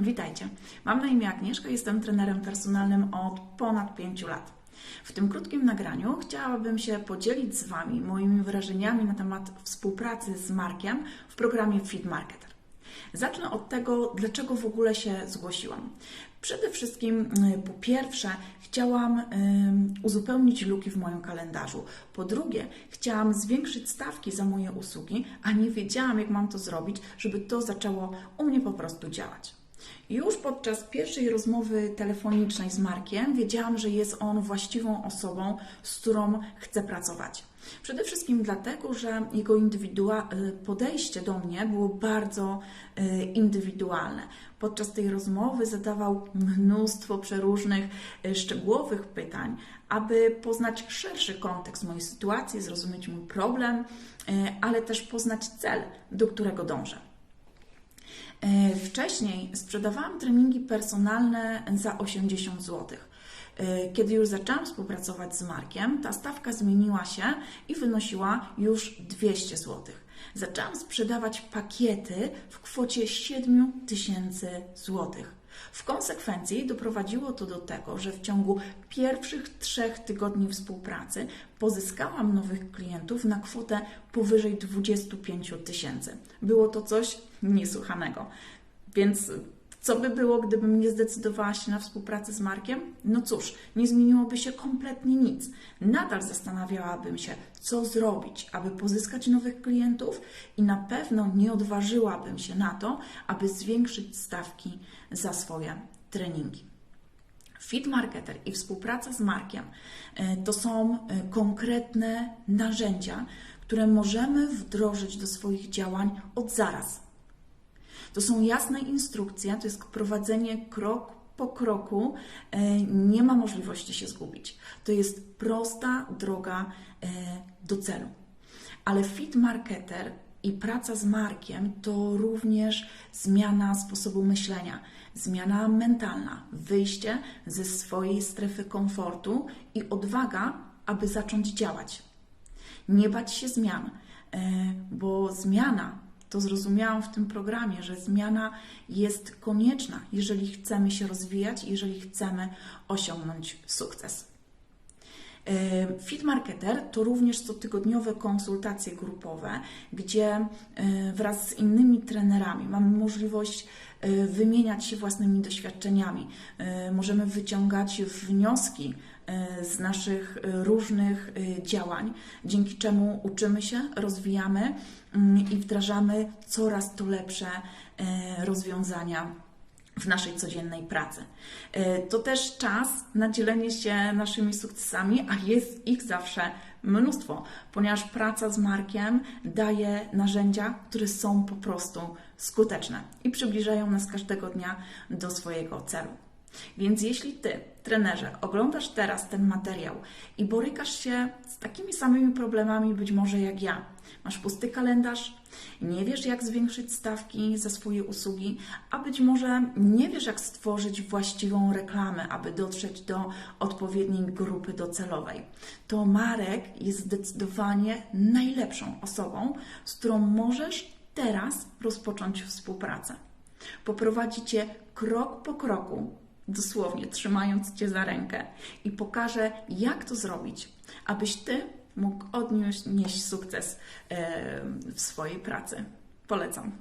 Witajcie. Mam na imię Agnieszka, jestem trenerem personalnym od ponad 5 lat. W tym krótkim nagraniu chciałabym się podzielić z Wami moimi wrażeniami na temat współpracy z Markiem w programie Feed Marketer. Zacznę od tego, dlaczego w ogóle się zgłosiłam. Przede wszystkim, y, po pierwsze, chciałam y, uzupełnić luki w moim kalendarzu. Po drugie, chciałam zwiększyć stawki za moje usługi, a nie wiedziałam, jak mam to zrobić, żeby to zaczęło u mnie po prostu działać. Już podczas pierwszej rozmowy telefonicznej z Markiem wiedziałam, że jest on właściwą osobą, z którą chcę pracować. Przede wszystkim dlatego, że jego indywidua- y, podejście do mnie było bardzo y, indywidualne. Podczas tej rozmowy zadawał mnóstwo przeróżnych y, szczegółowych pytań, aby poznać szerszy kontekst mojej sytuacji, zrozumieć mój problem, ale też poznać cel, do którego dążę. E, Wcześniej sprzedawałam treningi personalne za 80 zł. E, Kiedy już zaczęłam współpracować z Markiem, ta stawka zmieniła się i wynosiła już 200 zł. Zaczęłam sprzedawać pakiety w kwocie 7 tysięcy złotych. W konsekwencji doprowadziło to do tego, że w ciągu pierwszych trzech tygodni współpracy pozyskałam nowych klientów na kwotę powyżej 25 tysięcy. Było to coś niesłychanego. Więc co by było, gdybym nie zdecydowała się na współpracę z Markiem? No cóż, nie zmieniłoby się kompletnie nic. Nadal zastanawiałabym się, co zrobić, aby pozyskać nowych klientów i na pewno nie odważyłabym się na to, aby zwiększyć stawki za swoje treningi. Feed Marketer i współpraca z Markiem e, to są e, konkretne narzędzia, które możemy wdrożyć do swoich działań od zaraz. To są jasne instrukcje, to jest prowadzenie krok po kroku, e, nie ma możliwości się zgubić. To jest prosta droga e, do celu. Ale fit marketer i praca z markiem to również zmiana sposobu myślenia, zmiana mentalna, wyjście ze swojej strefy komfortu i odwaga, aby zacząć działać. Nie bać się zmian, e, bo zmiana to zrozumiałam w tym programie, że zmiana jest konieczna, jeżeli chcemy się rozwijać, jeżeli chcemy osiągnąć sukces. E, Fit Marketer to również cotygodniowe konsultacje grupowe, gdzie e, wraz z innymi trenerami mamy możliwość e, wymieniać się własnymi doświadczeniami. Możemy wyciągać wnioski z naszych różnych działań, dzięki czemu uczymy się, rozwijamy mm, i wdrażamy coraz to lepsze rozwiązania w naszej codziennej pracy. To też czas na dzielenie się naszymi sukcesami, a jest ich zawsze mnóstwo, ponieważ praca z Markiem daje narzędzia, które są po prostu skuteczne i przybliżają nas każdego dnia do swojego celu. Więc jeśli Ty, trenerze, oglądasz teraz ten materiał i borykasz się z takimi samymi problemami być może jak ja, masz pusty kalendarz, nie wiesz jak zwiększyć stawki za swoje usługi, a być może nie wiesz jak stworzyć właściwą reklamę, aby dotrzeć do odpowiedniej grupy docelowej, to Marek jest zdecydowanie najlepszą osobą, z którą możesz teraz rozpocząć współpracę. Poprowadzi Cię krok po kroku dosłownie trzymając Cię za rękę i pokażę, jak to zrobić, abyś Ty mógł odnieść sukces w swojej pracy. Polecam.